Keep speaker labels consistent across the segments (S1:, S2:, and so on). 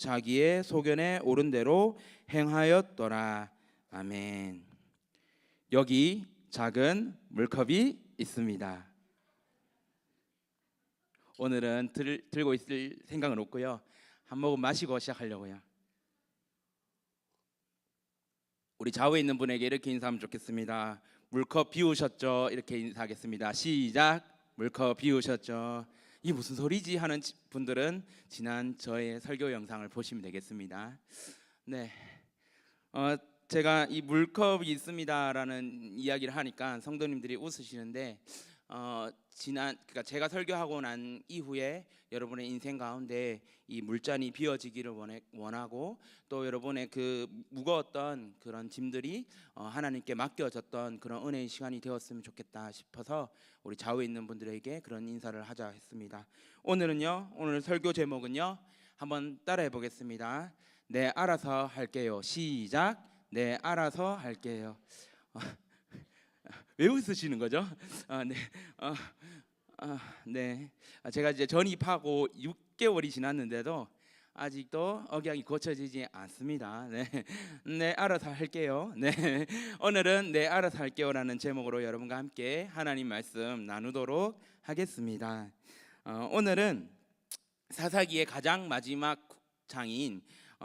S1: 자기의 소견에 옳은 대로 행하였더라. 아멘. 여기 작은 물컵이 있습니다. 오늘은 들, 들고 있을 생각은 없고요. 한 모금 마시고 시작하려고요. 우리 좌우에 있는 분에게 이렇게 인사하면 좋겠습니다. 물컵 비우셨죠? 이렇게 인사하겠습니다. 시작. 물컵 비우셨죠? 이 무슨 소리지 하는 지- 분들은 지난 저의 설교 영상을 보시면 되겠습니다. 네. 어, 제가 이 물컵이 있습니다라는 이야기를 하니까 성도님들이 웃으시는데 어, 지난 그러니까 제가 설교하고 난 이후에 여러분의 인생 가운데 이 물잔이 비워지기를 원해, 원하고 또 여러분의 그 무거웠던 그런 짐들이 어, 하나님께 맡겨졌던 그런 은혜의 시간이 되었으면 좋겠다 싶어서 우리 좌우에 있는 분들에게 그런 인사를 하자 했습니다. 오늘은요 오늘 설교 제목은요 한번 따라해 보겠습니다. 네 알아서 할게요. 시작. 네 알아서 할게요. 웃으시는 거죠? 아, 네. 어, 아, 네. 아, 제가 이제 전입하고 6개월이 지났는데도 아직도 억양이 고쳐지지 않습니다. 네, 네 알아서 할게요. 네, 오늘은 네 알아서 할게요라는 제목으로 여러분과 함께 하나님 말씀 나누도록 하겠습니다. 어, 오늘은 사사기의 가장 마지막 장인 어,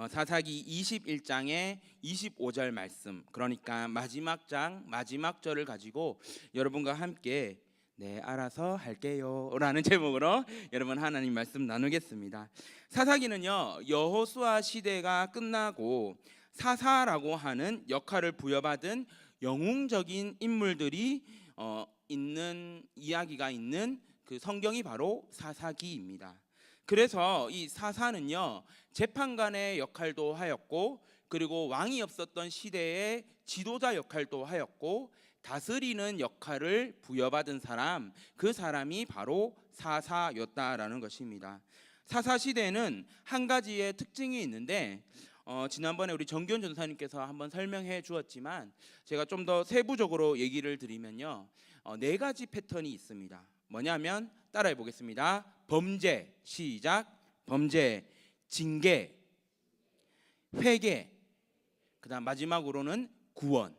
S1: 사사기 21장의 25절 말씀 그러니까 마지막 장 마지막 절을 가지고 여러분과 함께 네 알아서 할게요라는 제목으로 여러분 하나님 말씀 나누겠습니다. 사사기는요 여호수아 시대가 끝나고 사사라고 하는 역할을 부여받은 영웅적인 인물들이 어, 있는 이야기가 있는 그 성경이 바로 사사기입니다. 그래서 이 사사는요 재판관의 역할도 하였고 그리고 왕이 없었던 시대의 지도자 역할도 하였고 다스리는 역할을 부여받은 사람 그 사람이 바로 사사였다라는 것입니다. 사사 시대는 한 가지의 특징이 있는데 어, 지난번에 우리 정규현 전사님께서 한번 설명해 주었지만 제가 좀 더 세부적으로 얘기를 드리면요 어, 네 가지 패턴이 있습니다. 뭐냐면 따라해 보겠습니다. 범죄 시작. 범죄 징계 회개 그다음 마지막으로는 구원.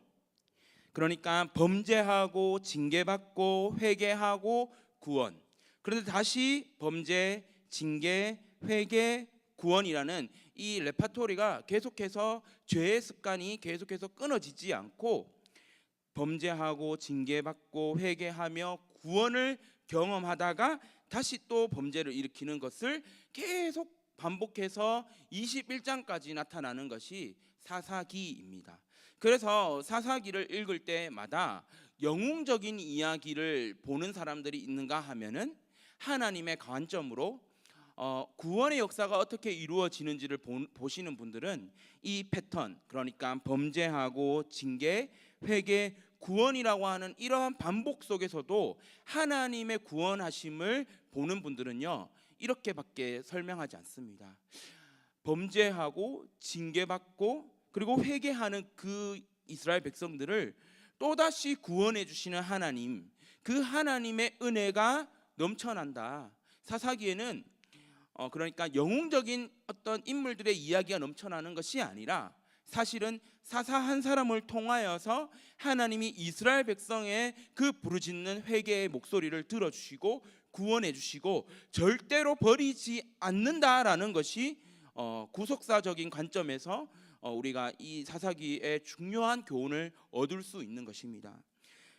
S1: 그러니까 범죄하고 징계받고 회개하고 구원. 그런데 다시 범죄 징계 회개 구원이라는 이 레파토리가 계속해서 죄의 습관이 계속해서 끊어지지 않고 범죄하고 징계받고 회개하며 구원을 경험하다가 다시 또 범죄를 일으키는 것을 계속 반복해서 21장까지 나타나는 것이 사사기입니다. 그래서 사사기를 읽을 때마다 영웅적인 이야기를 보는 사람들이 있는가 하면은 하나님의 관점으로 어, 구원의 역사가 어떻게 이루어지는지를 보, 보시는 분들은 이 패턴 그러니까 범죄하고 징계, 회개, 구원이라고 하는 이러한 반복 속에서도 하나님의 구원하심을 보는 분들은요 이렇게밖에 설명하지 않습니다. 범죄하고 징계받고 그리고 회개하는 그 이스라엘 백성들을 또다시 구원해 주시는 하나님 그 하나님의 은혜가 넘쳐난다. 사사기에는 어 그러니까 영웅적인 어떤 인물들의 이야기가 넘쳐나는 것이 아니라 사실은 사사 한 사람을 통하여서 하나님이 이스라엘 백성의 그 부르짖는 회개의 목소리를 들어주시고 구원해 주시고 절대로 버리지 않는다라는 것이 어, 구속사적인 관점에서 어, 우리가 이 사사기의 중요한 교훈을 얻을 수 있는 것입니다.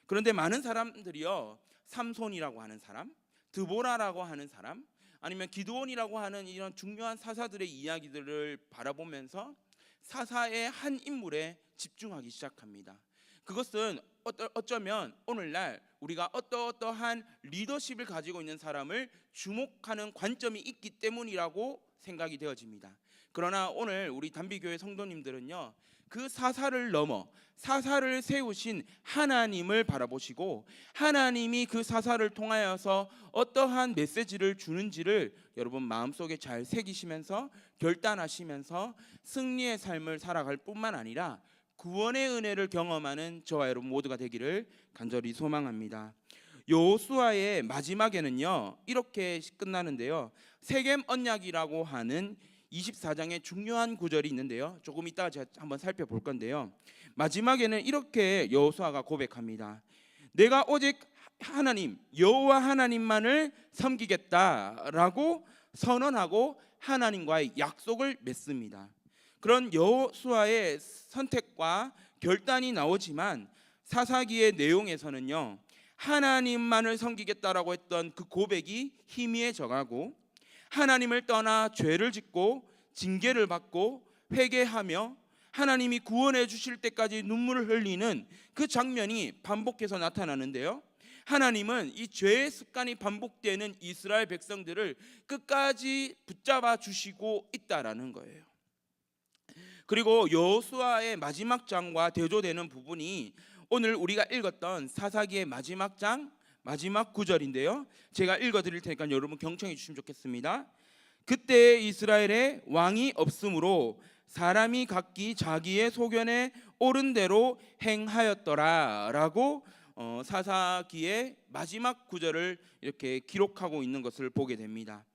S1: 그런데 많은 사람들이요 삼손이라고 하는 사람, 드보라라고 하는 사람, 아니면 기드온이라고 하는 이런 중요한 사사들의 이야기들을 바라보면서 사사의 한 인물에 집중하기 시작합니다. 그것은 어쩌면 오늘날 우리가 어떠어떠한 리더십을 가지고 있는 사람을 주목하는 관점이 있기 때문이라고 생각이 되어집니다. 그러나 오늘 우리 단비교회 성도님들은요. 그 사사를 넘어 사사를 세우신 하나님을 바라보시고 하나님이 그 사사를 통하여서 어떠한 메시지를 주는지를 여러분 마음속에 잘 새기시면서 결단하시면서 승리의 삶을 살아갈 뿐만 아니라 구원의 은혜를 경험하는 저와 여러분 모두가 되기를 간절히 소망합니다. 여호수아의 마지막에는요 이렇게 끝나는데요 세겜 언약이라고 하는 24장의 중요한 구절이 있는데요. 조금 이따가 제가 한번 살펴볼 건데요. 마지막에는 이렇게 여호수아가 고백합니다. 내가 오직 하나님 여호와 하나님만을 섬기겠다라고 선언하고 하나님과의 약속을 맺습니다. 그런 여호수아의 선택과 결단이 나오지만 사사기의 내용에서는요. 하나님만을 섬기겠다라고 했던 그 고백이 희미해져가고 하나님을 떠나 죄를 짓고 징계를 받고 회개하며 하나님이 구원해 주실 때까지 눈물을 흘리는 그 장면이 반복해서 나타나는데요. 하나님은 이 죄의 습관이 반복되는 이스라엘 백성들을 끝까지 붙잡아 주시고 있다라는 거예요. 그리고 여호수아의 마지막 장과 대조되는 부분이 오늘 우리가 읽었던 사사기의 마지막 장 마지막 구절인데요. 제가 읽어 드릴 테니까 여러분 경청해 주시면 좋겠습니다. 그때 이스라엘에 왕이 없으므로 사람이 각기 자기의 소견에 옳은 대로 행하였더라라고 어, 사사기의 마지막 구절을 이렇게 기록하고 있는 것을 보게 됩니다.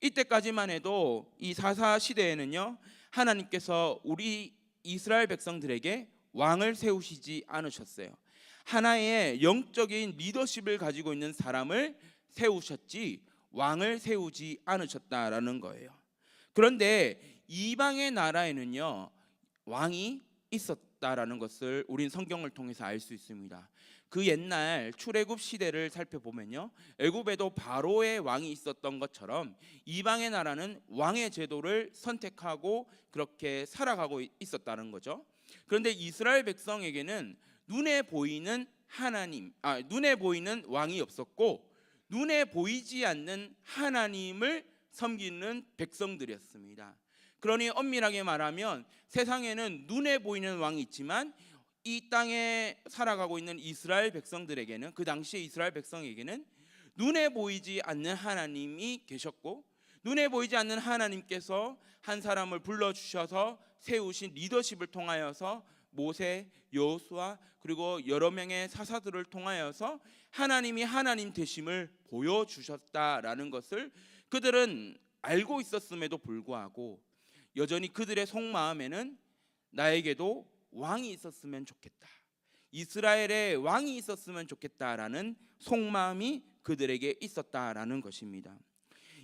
S1: 이때까지만 해도 이 사사 시대에는요 하나님께서 우리 이스라엘 백성들에게 왕을 세우시지 않으셨어요. 하나의 영적인 리더십을 가지고 있는 사람을 세우셨지 왕을 세우지 않으셨다라는 거예요. 그런데 이방의 나라에는요 왕이 있었다라는 것을 우린 성경을 통해서 알 수 있습니다. 그 옛날 출애굽 시대를 살펴보면요 애굽에도 바로의 왕이 있었던 것처럼 이방의 나라는 왕의 제도를 선택하고 그렇게 살아가고 있었다는 거죠. 그런데 이스라엘 백성에게는 눈에 보이는 하나님, 아 눈에 보이는 왕이 없었고 눈에 보이지 않는 하나님을 섬기는 백성들이었습니다. 그러니 엄밀하게 말하면 세상에는 눈에 보이는 왕이 있지만 이 땅에 살아가고 있는 이스라엘 백성들에게는 그 당시에 이스라엘 백성에게는 눈에 보이지 않는 하나님이 계셨고 눈에 보이지 않는 하나님께서 한 사람을 불러 주셔서 세우신 리더십을 통하여서 모세, 여호수아 그리고 여러 명의 사사들을 통하여서 하나님이 하나님 되심을 보여 주셨다라는 것을 그들은 알고 있었음에도 불구하고 여전히 그들의 속마음에는 나에게도 왕이 있었으면 좋겠다. 이스라엘에 왕이 있었으면 좋겠다라는 속마음이 그들에게 있었다라는 것입니다.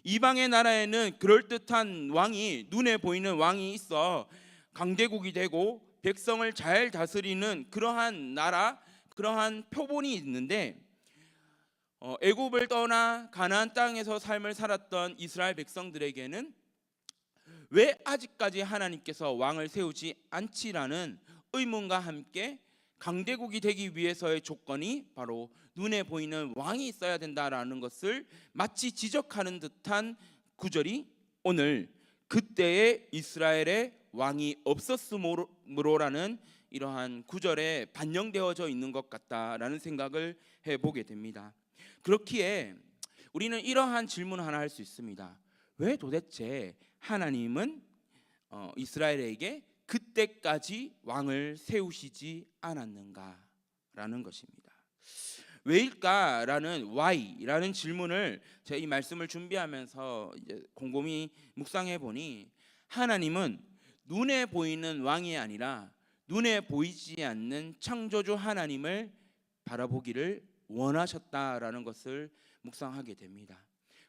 S1: 이방의 나라에는 그럴듯한 왕이 눈에 보이는 왕이 있어 강대국이 되고 백성을 잘 다스리는 그러한 나라, 그러한 표본이 있는데 어, 애굽을 떠나 가나안 땅에서 삶을 살았던 이스라엘 백성들에게는 왜 아직까지 하나님께서 왕을 세우지 않지라는 의문과 함께 강대국이 되기 위해서의 조건이 바로 눈에 보이는 왕이 있어야 된다라는 것을 마치 지적하는 듯한 구절이 오늘 그때의 이스라엘의 왕이 없었으 므로라는 이러한 구절에 반영되어져 있는 것 같다라는 생각을 해보게 됩니다. 그렇기에 우리는 이러한 질문 하나 할 수 있습니다. 왜 도대체 하나님은 어, 이스라엘에게 그때까지 왕을 세우시지 않았는가라는 것입니다. 왜일까라는 why라는 질문을 제가 이 말씀을 준비하면서 이제 곰곰이 묵상해 보니 하나님은 눈에 보이는 왕이 아니라 눈에 보이지 않는 창조주 하나님을 바라보기를 원하셨다라는 것을 묵상하게 됩니다.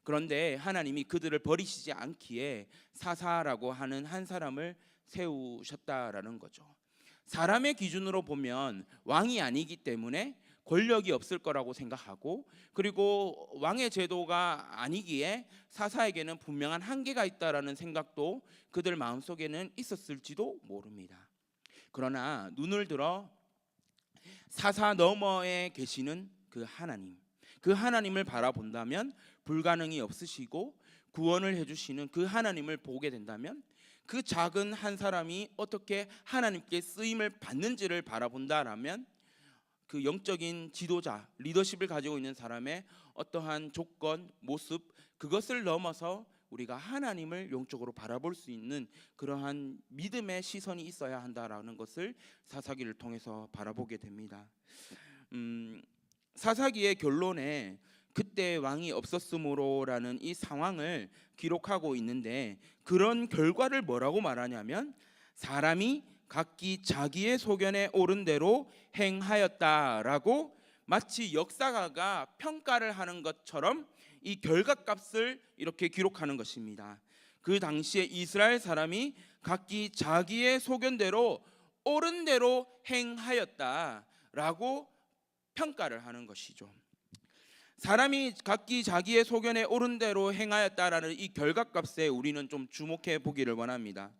S1: 그런데 하나님이 그들을 버리시지 않기에 사사라고 하는 한 사람을 세우셨다라는 거죠. 사람의 기준으로 보면 왕이 아니기 때문에 권력이 없을 거라고 생각하고 그리고 왕의 제도가 아니기에 사사에게는 분명한 한계가 있다라는 생각도 그들 마음속에는 있었을지도 모릅니다. 그러나 눈을 들어 사사 너머에 계시는 그 하나님, 그 하나님을 바라본다면 불가능이 없으시고 구원을 해주시는 그 하나님을 보게 된다면 그 작은 한 사람이 어떻게 하나님께 쓰임을 받는지를 바라본다라면 그 영적인 지도자, 리더십을 가지고 있는 사람의 어떠한 조건, 모습 그것을 넘어서 우리가 하나님을 영적으로 바라볼 수 있는 그러한 믿음의 시선이 있어야 한다라는 것을 사사기를 통해서 바라보게 됩니다. 음, 사사기의 결론에 그때 왕이 없었으므로라는 이 상황을 기록하고 있는데 그런 결과를 뭐라고 말하냐면 사람이 각기 자기의 소견에 옳은 대로 행하였다라고 마치 역사가가 평가를 하는 것처럼 이 결과값을 이렇게 기록하는 것입니다. 그 당시에 이스라엘 사람이 각기 자기의 소견대로 옳은 대로 행하였다라고 평가를 하는 것이죠. 사람이 각기 자기의 소견에 옳은 대로 행하였다라는 이 결과값에 우리는 좀 주목해 보기를 원합니다.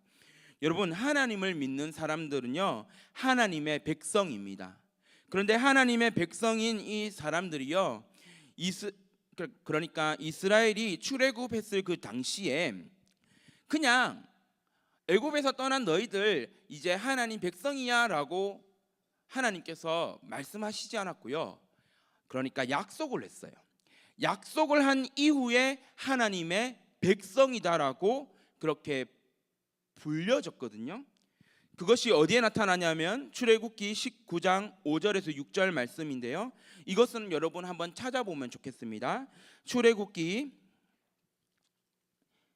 S1: 여러분 하나님을 믿는 사람들은요 하나님의 백성입니다. 그런데 하나님의 백성인 이 사람들이요 이스 그- 그러니까 이스라엘이 출애굽했을 그 당시에 그냥 애굽에서 떠난 너희들 이제 하나님 백성이야라고 하나님께서 말씀하시지 않았고요. 그러니까 약속을 했어요. 약속을 한 이후에 하나님의 백성이다라고 그렇게 불려졌거든요. 그것이 어디에 나타나냐면 출애굽기 19장 5절에서 6절 말씀인데요. 이것은 여러분 한번 찾아보면 좋겠습니다. 출애굽기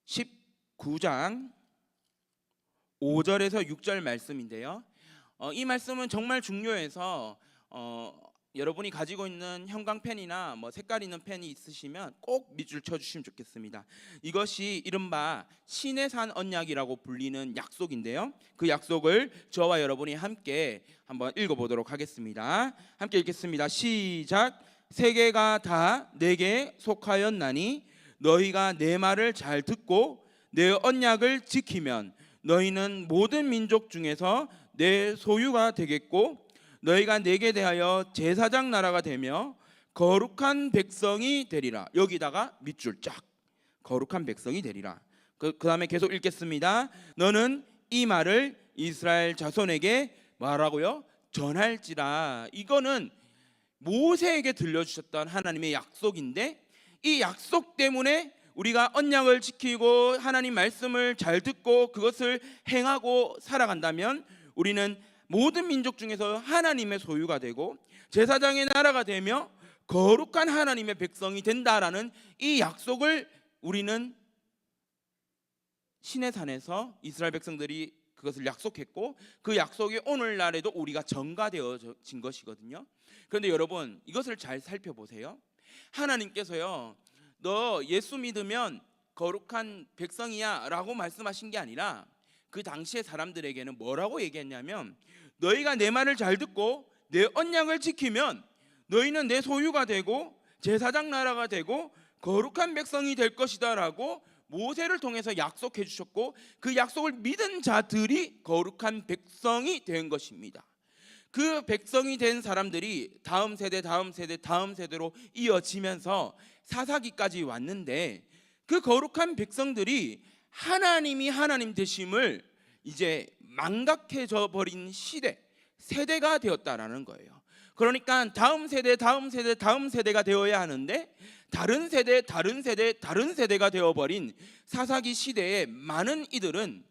S1: 19장 5절에서 6절 말씀인데요. 어, 이 말씀은 정말 중요해서 어, 여러분이 가지고 있는 형광펜이나 뭐 색깔 있는 펜이 있으시면 꼭 밑줄 쳐주시면 좋겠습니다. 이것이 이른바 신의 산 언약이라고 불리는 약속인데요. 그 약속을 저와 여러분이 함께 한번 읽어보도록 하겠습니다. 함께 읽겠습니다. 시작. 세계가 다 내게 속하였나니 너희가 내 말을 잘 듣고 내 언약을 지키면 너희는 모든 민족 중에서 내 소유가 되겠고 너희가 내게 대하여 제사장 나라가 되며 거룩한 백성이 되리라. 여기다가 밑줄 쫙. 거룩한 백성이 되리라. 그 그 다음에 계속 읽겠습니다. 너는 이 말을 이스라엘 자손에게 말하고요. 전할지라. 이거는 모세에게 들려주셨던 하나님의 약속인데 이 약속 때문에 우리가 언약을 지키고 하나님 말씀을 잘 듣고 그것을 행하고 살아간다면 우리는 모든 민족 중에서 하나님의 소유가 되고 제사장의 나라가 되며 거룩한 하나님의 백성이 된다라는 이 약속을 우리는 신의 산에서 이스라엘 백성들이 그것을 약속했고 그 약속이 오늘날에도 우리가 전가되어진 것이거든요. 그런데 여러분 이것을 잘 살펴보세요. 하나님께서요, 너 예수 믿으면 거룩한 백성이야라고 말씀하신 게 아니라 그 당시의 사람들에게는 뭐라고 얘기했냐면 너희가 내 말을 잘 듣고 내 언약을 지키면 너희는 내 소유가 되고 제사장 나라가 되고 거룩한 백성이 될 것이다라고 모세를 통해서 약속해 주셨고 그 약속을 믿은 자들이 거룩한 백성이 된 것입니다. 그 백성이 된 사람들이 다음 세대 다음 세대 다음 세대로 이어지면서 사사기까지 왔는데 그 거룩한 백성들이 하나님이 하나님 되심을 이제 망각해져 버린 시대 세대가 되었다라는 거예요. 그러니까 다음 세대 다음 세대 다음 세대가 되어야 하는데 다른 세대 다른 세대 다른 세대가 되어 버린 사사기 시대에 많은 이들은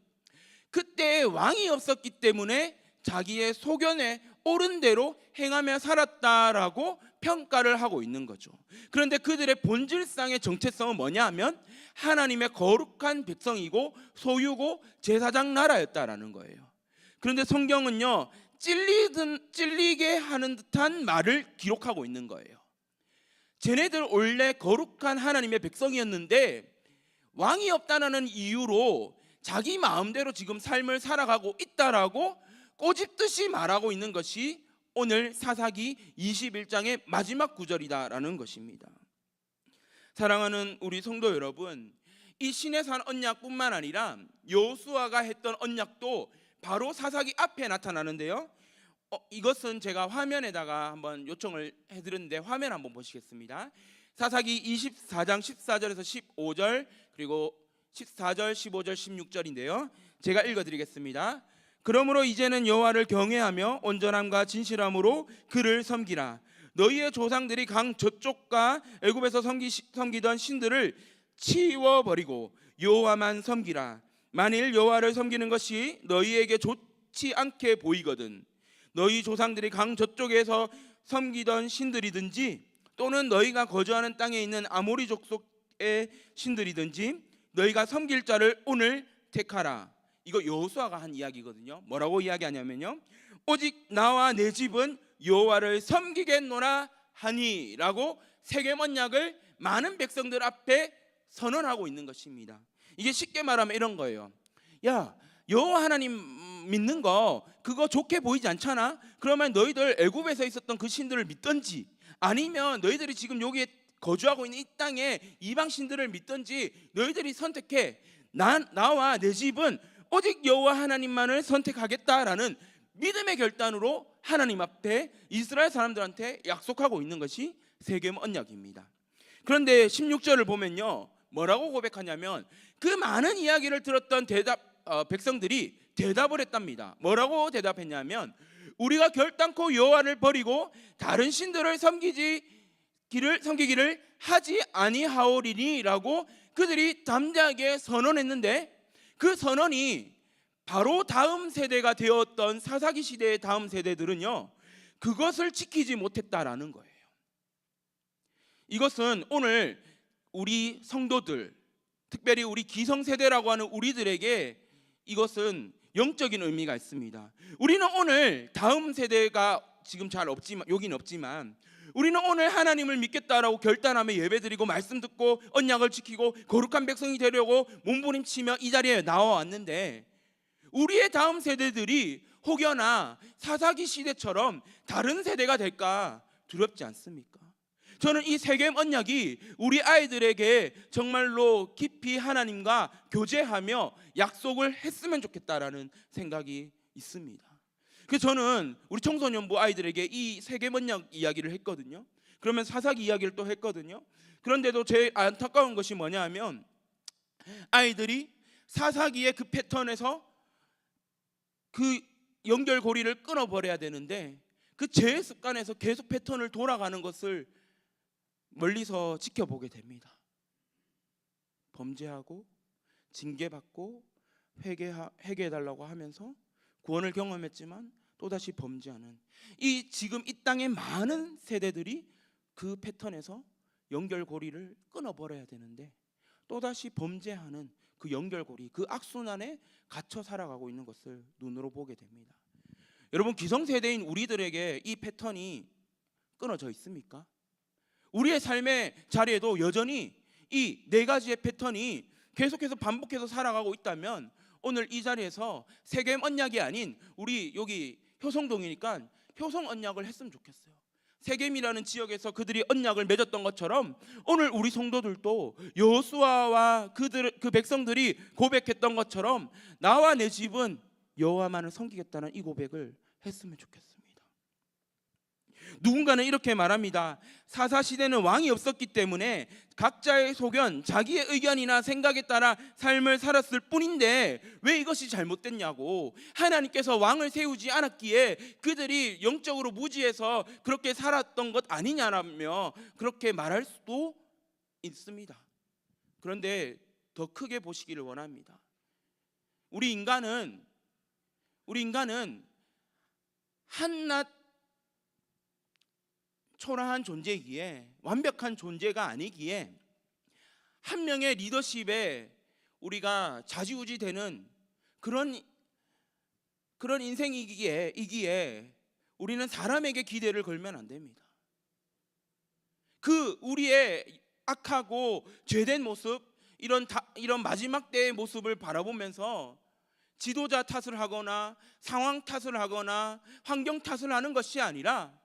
S1: 그때 왕이 없었기 때문에 자기의 소견에 옳은 대로 행하며 살았다라고 평가를 하고 있는 거죠. 그런데 그들의 본질상의 정체성은 뭐냐 하면 하나님의 거룩한 백성이고 소유고 제사장 나라였다라는 거예요. 그런데 성경은요. 찔리든 찔리게 하는 듯한 말을 기록하고 있는 거예요. 쟤네들 원래 거룩한 하나님의 백성이었는데 왕이 없다는 이유로 자기 마음대로 지금 삶을 살아가고 있다라고 꼬집듯이 말하고 있는 것이 오늘 사사기 21장의 마지막 구절이다라는 것입니다. 사랑하는 우리 성도 여러분, 이 신의 산 언약뿐만 아니라 여호수아가 했던 언약도 바로 사사기 앞에 나타나는데요. 어, 이것은 제가 화면에다가 한번 요청을 해드렸는데 화면 한번 보시겠습니다. 사사기 24장 14절에서 15절 그리고 14절, 15절, 16절인데요. 제가 읽어드리겠습니다. 그러므로 이제는 여호와를 경외하며 온전함과 진실함으로 그를 섬기라. 너희의 조상들이 강 저쪽과 애굽에서 섬기, 섬기던 신들을 치워 버리고 여호와만 섬기라. 만일 여호와를 섬기는 것이 너희에게 좋지 않게 보이거든 너희 조상들이 강 저쪽에서 섬기던 신들이든지 또는 너희가 거주하는 땅에 있는 아모리 족속의 신들이든지 너희가 섬길 자를 오늘 택하라. 이거 여호수아가 한 이야기거든요. 뭐라고 이야기하냐면요. 오직 나와 내 집은 여호와를 섬기겠노라 하니라고 세겜 언약을 많은 백성들 앞에 선언하고 있는 것입니다. 이게 쉽게 말하면 이런 거예요. 야, 여호와 하나님 믿는 거 그거 좋게 보이지 않잖아? 그러면 너희들 애굽에서 있었던 그 신들을 믿던지 아니면 너희들이 지금 여기에 거주하고 있는 이 땅에 이방 신들을 믿던지 너희들이 선택해. 나, 나와 내 집은 오직 여호와 하나님만을 선택하겠다라는 믿음의 결단으로 하나님 앞에 이스라엘 사람들한테 약속하고 있는 것이 세겜 언약입니다. 그런데 16절을 보면요. 뭐라고 고백하냐면 그 많은 이야기를 들었던 대답 어, 백성들이 대답을 했답니다. 뭐라고 대답했냐면 우리가 결단코 여호와를 버리고 다른 신들을 섬기지 기를 섬기기를 하지 아니하오리니라고 그들이 담대하게 선언했는데 그 선언이 바로 다음 세대가 되었던 사사기 시대의 다음 세대들은요 그것을 지키지 못했다라는 거예요. 이것은 오늘 우리 성도들 특별히 우리 기성 세대라고 하는 우리들에게 이것은 영적인 의미가 있습니다. 우리는 오늘 다음 세대가 지금 잘 없지만 여긴 없지만 우리는 오늘 하나님을 믿겠다라고 결단하며 예배드리고 말씀 듣고 언약을 지키고 거룩한 백성이 되려고 몸부림치며 이 자리에 나와 왔는데 우리의 다음 세대들이 혹여나 사사기 시대처럼 다른 세대가 될까 두렵지 않습니까? 저는 이 세겜 언약이 우리 아이들에게 정말로 깊이 하나님과 교제하며 약속을 했으면 좋겠다라는 생각이 있습니다. 그래서 저는 우리 청소년부 아이들에게 이 세겜 언약 이야기를 했거든요. 그러면 사사기 이야기를 또 했거든요. 그런데도 제 안타까운 것이 뭐냐하면 아이들이 사사기의 그 패턴에서 그 연결고리를 끊어버려야 되는데 그죄 습관에서 계속 패턴을 돌아가는 것을 멀리서 지켜보게 됩니다. 범죄하고 징계받고 회개 회개해달라고 하면서 구원을 경험했지만 또다시 범죄하는 이 지금 이 땅의 많은 세대들이 그 패턴에서 연결고리를 끊어버려야 되는데 또다시 범죄하는 그 연결고리 그 악순환에 갇혀 살아가고 있는 것을 눈으로 보게 됩니다. 여러분 기성세대인 우리들에게 이 패턴이 끊어져 있습니까? 우리의 삶의 자리에도 여전히 이 네 가지의 패턴이 계속해서 반복해서 살아가고 있다면 오늘 이 자리에서 세겜 언약이 아닌 우리 여기 효성동이니까 효성 언약을 했으면 좋겠어요. 세겜이라는 지역에서 그들이 언약을 맺었던 것처럼 오늘 우리 성도들도 여호수아와 그들 그 백성들이 고백했던 것처럼 나와 내 집은 여호와만을 섬기겠다는 이 고백을 했으면 좋겠습니다. 누군가는 이렇게 말합니다. 사사 시대는 왕이 없었기 때문에 각자의 소견, 자기의 의견이나 생각에 따라 삶을 살았을 뿐인데 왜 이것이 잘못됐냐고 하나님께서 왕을 세우지 않았기에 그들이 영적으로 무지해서 그렇게 살았던 것 아니냐라며 그렇게 말할 수도 있습니다. 그런데 더 크게 보시기를 원합니다. 우리 인간은 우리 인간은 한낱 초라한 존재이기에 완벽한 존재가 아니기에 한 명의 리더십에 우리가 자지우지 되는 그런 그런 인생이기에 이기에 우리는 사람에게 기대를 걸면 안 됩니다. 그 우리의 악하고 죄된 모습 이런 다, 이런 마지막 때의 모습을 바라보면서 지도자 탓을 하거나 상황 탓을 하거나 환경 탓을 하는 것이 아니라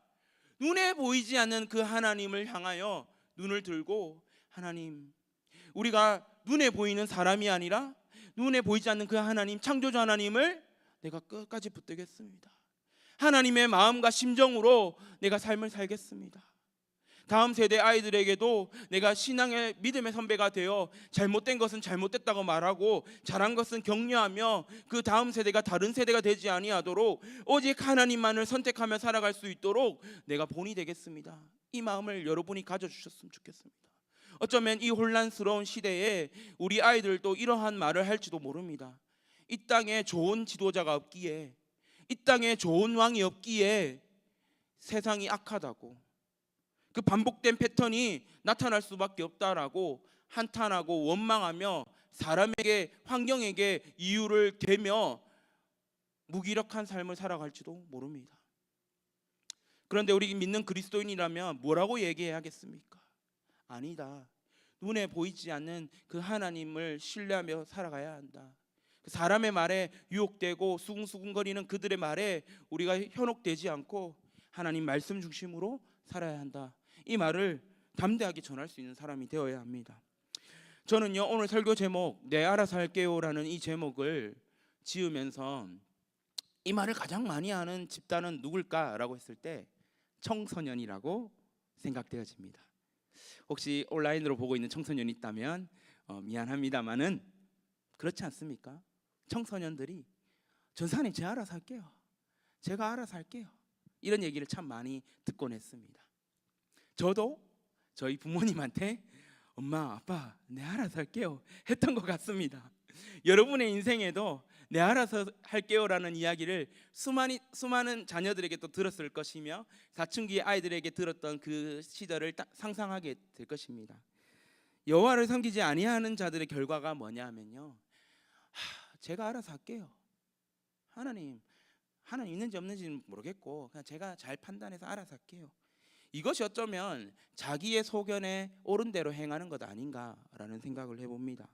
S1: 눈에 보이지 않는 그 하나님을 향하여 눈을 들고 하나님 우리가 눈에 보이는 사람이 아니라 눈에 보이지 않는 그 하나님 창조주 하나님을 내가 끝까지 붙들겠습니다. 하나님의 마음과 심정으로 내가 삶을 살겠습니다. 다음 세대 아이들에게도 내가 신앙의 믿음의 선배가 되어 잘못된 것은 잘못됐다고 말하고 잘한 것은 격려하며 그 다음 세대가 다른 세대가 되지 아니하도록 오직 하나님만을 선택하며 살아갈 수 있도록 내가 본이 되겠습니다. 이 마음을 여러분이 가져주셨으면 좋겠습니다. 어쩌면 이 혼란스러운 시대에 우리 아이들도 이러한 말을 할지도 모릅니다. 이 땅에 좋은 지도자가 없기에 이 땅에 좋은 왕이 없기에 세상이 악하다고 그 반복된 패턴이 나타날 수밖에 없다라고 한탄하고 원망하며 사람에게 환경에게 이유를 대며 무기력한 삶을 살아갈지도 모릅니다. 그런데 우리 믿는 그리스도인이라면 뭐라고 얘기해야겠습니까? 아니다. 눈에 보이지 않는 그 하나님을 신뢰하며 살아가야 한다. 그 사람의 말에 유혹되고 수근수근거리는 그들의 말에 우리가 현혹되지 않고 하나님 말씀 중심으로 살아야 한다. 이 말을 담대하게 전할 수 있는 사람이 되어야 합니다. 저는요 오늘 설교 제목 내 알아서 할게요라는 이 제목을 지으면서 이 말을 가장 많이 하는 집단은 누굴까라고 했을 때 청소년이라고 생각되어집니다. 혹시 온라인으로 보고 있는 청소년이 있다면 어, 미안합니다만은 그렇지 않습니까? 청소년들이 전사님 제가 알아서 할게요. 제가 알아서 할게요. 이런 얘기를 참 많이 듣곤 했습니다. 저도 저희 부모님한테 엄마 아빠 내 알아서 할게요 했던 것 같습니다. 여러분의 인생에도 내 알아서 할게요라는 이야기를 수많이 수많은 자녀들에게 또 들었을 것이며 사춘기 아이들에게 들었던 그 시절을 딱 상상하게 될 것입니다. 여호와를 섬기지 아니하는 자들의 결과가 뭐냐면요. 하, 제가 알아서 할게요. 하나님 하나님 있는지 없는지는 모르겠고 그냥 제가 잘 판단해서 알아서 할게요. 이것이 어쩌면 자기의 소견에 옳은 대로 행하는 것 아닌가라는 생각을 해봅니다.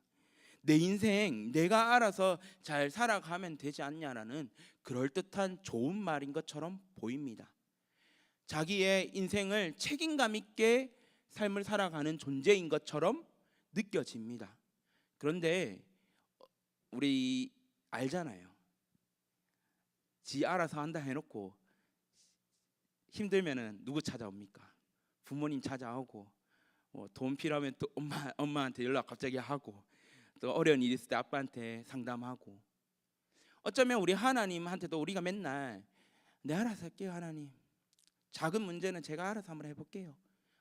S1: 내 인생 내가 알아서 잘 살아가면 되지 않냐라는 그럴듯한 좋은 말인 것처럼 보입니다. 자기의 인생을 책임감 있게 삶을 살아가는 존재인 것처럼 느껴집니다. 그런데 우리 알잖아요. 지 알아서 한다 해놓고 힘들면은 누구 찾아옵니까? 부모님 찾아오고 뭐 돈 필요하면 또 엄마 엄마한테 연락 갑자기 하고 또 어려운 일 있을 때 아빠한테 상담하고. 어쩌면 우리 하나님한테도 우리가 맨날 내 알아서 할게요 하나님. 작은 문제는 제가 알아서 한번 해볼게요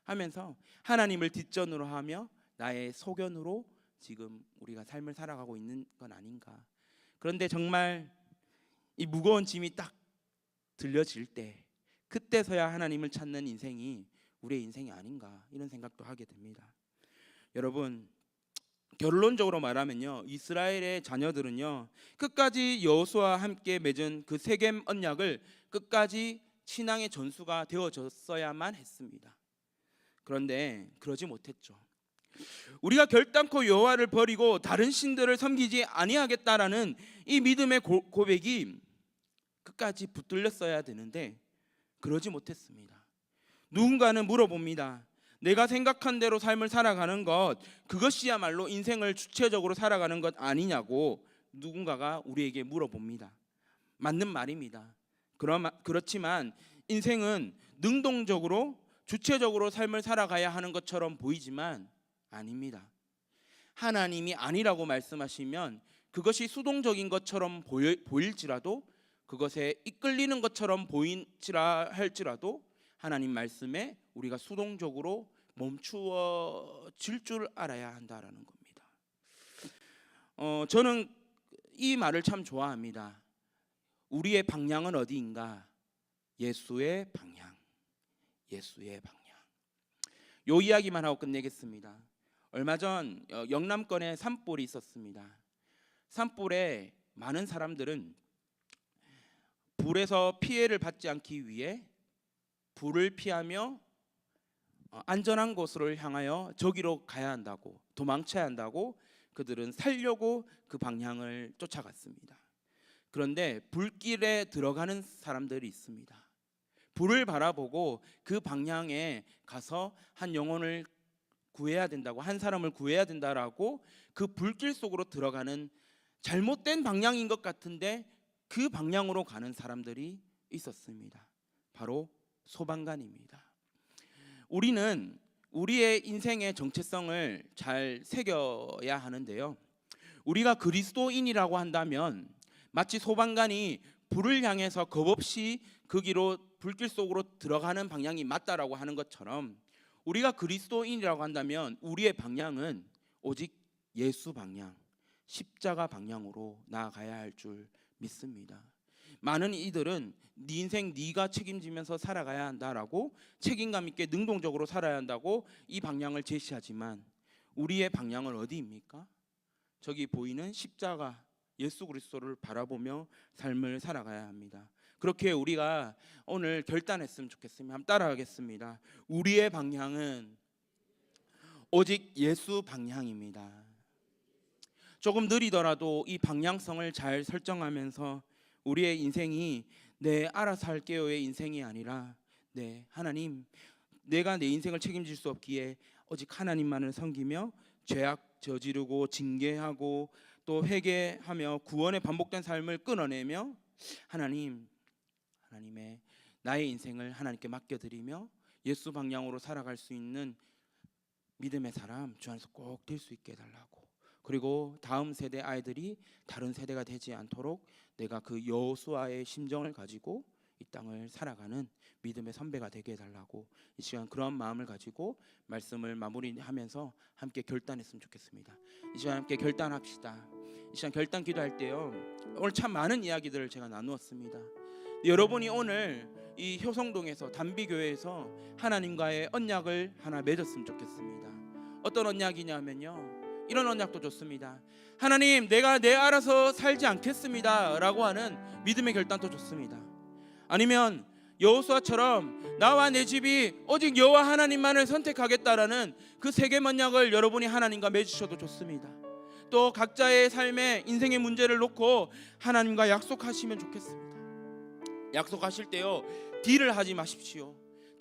S1: 하면서 하나님을 뒷전으로 하며 나의 소견으로 지금 우리가 삶을 살아가고 있는 건 아닌가. 그런데 정말 이 무거운 짐이 딱 들려질 때 그때서야 하나님을 찾는 인생이 우리의 인생이 아닌가 이런 생각도 하게 됩니다 여러분 결론적으로 말하면요 이스라엘의 자녀들은요 끝까지 여호수아와 함께 맺은 그 세겜 언약을 끝까지 신앙의 전수가 되어졌어야만 했습니다. 그런데 그러지 못했죠. 우리가 결단코 여호와를 버리고 다른 신들을 섬기지 아니하겠다라는 이 믿음의 고, 고백이 끝까지 붙들렸어야 되는데 그러지 못했습니다. 누군가는 물어봅니다. 내가 생각한 대로 삶을 살아가는 것 그것이야말로 인생을 주체적으로 살아가는 것 아니냐고 누군가가 우리에게 물어봅니다. 맞는 말입니다. 그렇지만 인생은 능동적으로 주체적으로 삶을 살아가야 하는 것처럼 보이지만 아닙니다. 하나님이 아니라고 말씀하시면 그것이 수동적인 것처럼 보일, 보일지라도 그것에 이끌리는 것처럼 보이지라 할지라도 하나님 말씀에 우리가 수동적으로 멈추어질 줄 알아야 한다라는 겁니다. 어, 저는 이 말을 참 좋아합니다. 우리의 방향은 어디인가? 예수의 방향. 예수의 방향. 요 이야기만 하고 끝내겠습니다. 얼마 전 어, 영남권에 산불이 있었습니다. 산불에 많은 사람들은 불에서 피해를 받지 않기 위해 불을 피하며 어, 안전한 곳으로 향하여 저기로 가야 한다고 도망쳐야 한다고 그들은 살려고 그 방향을 쫓아갔습니다. 그런데 불길에 들어가는 사람들이 있습니다. 불을 바라보고 그 방향에 가서 한 영혼을 구해야 된다고 한 사람을 구해야 된다라고 그 불길 속으로 들어가는 잘못된 방향인 것 같은데 그 방향으로 가는 사람들이 있었습니다. 바로 소방관입니다. 우리는 우리의 인생의 정체성을 잘 새겨야 하는데요. 우리가 그리스도인이라고 한다면 마치 소방관이 불을 향해서 겁없이 그 길로 불길 속으로 들어가는 방향이 맞다라고 하는 것처럼 우리가 그리스도인이라고 한다면 우리의 방향은 오직 예수 방향, 십자가 방향으로 나아가야 할 줄 믿습니다. 많은 이들은 네 인생 네가 책임지면서 살아가야 한다라고 책임감 있게 능동적으로 살아야 한다고 이 방향을 제시하지만 우리의 방향은 어디입니까? 저기 보이는 십자가 예수 그리스도를 바라보며 삶을 살아가야 합니다. 그렇게 우리가 오늘 결단했으면 좋겠습니다. 한번 따라하겠습니다. 우리의 방향은 오직 예수 방향입니다. 조금 느리더라도 이 방향성을 잘 설정하면서 우리의 인생이 내 알아서 할게요의 인생이 아니라 네 하나님 내가 내 인생을 책임질 수 없기에 오직 하나님만을 섬기며 죄악 저지르고 징계하고 또 회개하며 구원의 반복된 삶을 끊어내며 하나님 하나님의 나의 인생을 하나님께 맡겨드리며 예수 방향으로 살아갈 수 있는 믿음의 사람 주 안에서 꼭 될 수 있게 해달라고 그리고 다음 세대 아이들이 다른 세대가 되지 않도록 내가 그 여호수아의 심정을 가지고 이 땅을 살아가는 믿음의 선배가 되게 해달라고 이 시간 그런 마음을 가지고 말씀을 마무리하면서 함께 결단했으면 좋겠습니다. 이 시간 함께 결단합시다. 이 시간 결단 기도할 때요 오늘 참 많은 이야기들을 제가 나누었습니다. 여러분이 오늘 이 효성동에서 단비교회에서 하나님과의 언약을 하나 맺었으면 좋겠습니다. 어떤 언약이냐면요. 이런 언약도 좋습니다. 하나님, 내가 내 알아서 살지 않겠습니다라고 하는 믿음의 결단도 좋습니다. 아니면 여호수아처럼 나와 내 집이 오직 여호와 하나님만을 선택하겠다라는 그 세계 언약을 여러분이 하나님과 맺으셔도 좋습니다. 또 각자의 삶의 인생의 문제를 놓고 하나님과 약속하시면 좋겠습니다. 약속하실 때요 딜을 하지 마십시오.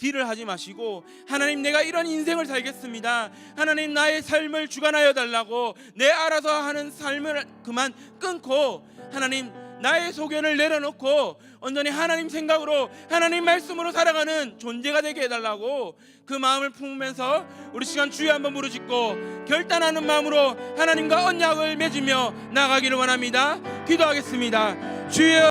S1: 딜을 하지 마시고 하나님 내가 이런 인생을 살겠습니다. 하나님 나의 삶을 주관하여 달라고 내 알아서 하는 삶을 그만 끊고 하나님 나의 소견을 내려놓고 온전히 하나님 생각으로 하나님 말씀으로 살아가는 존재가 되게 해달라고 그 마음을 품으면서 우리 시간 주여 한번 부르짖고 결단하는 마음으로 하나님과 언약을 맺으며 나가기를 원합니다. 기도하겠습니다. 주여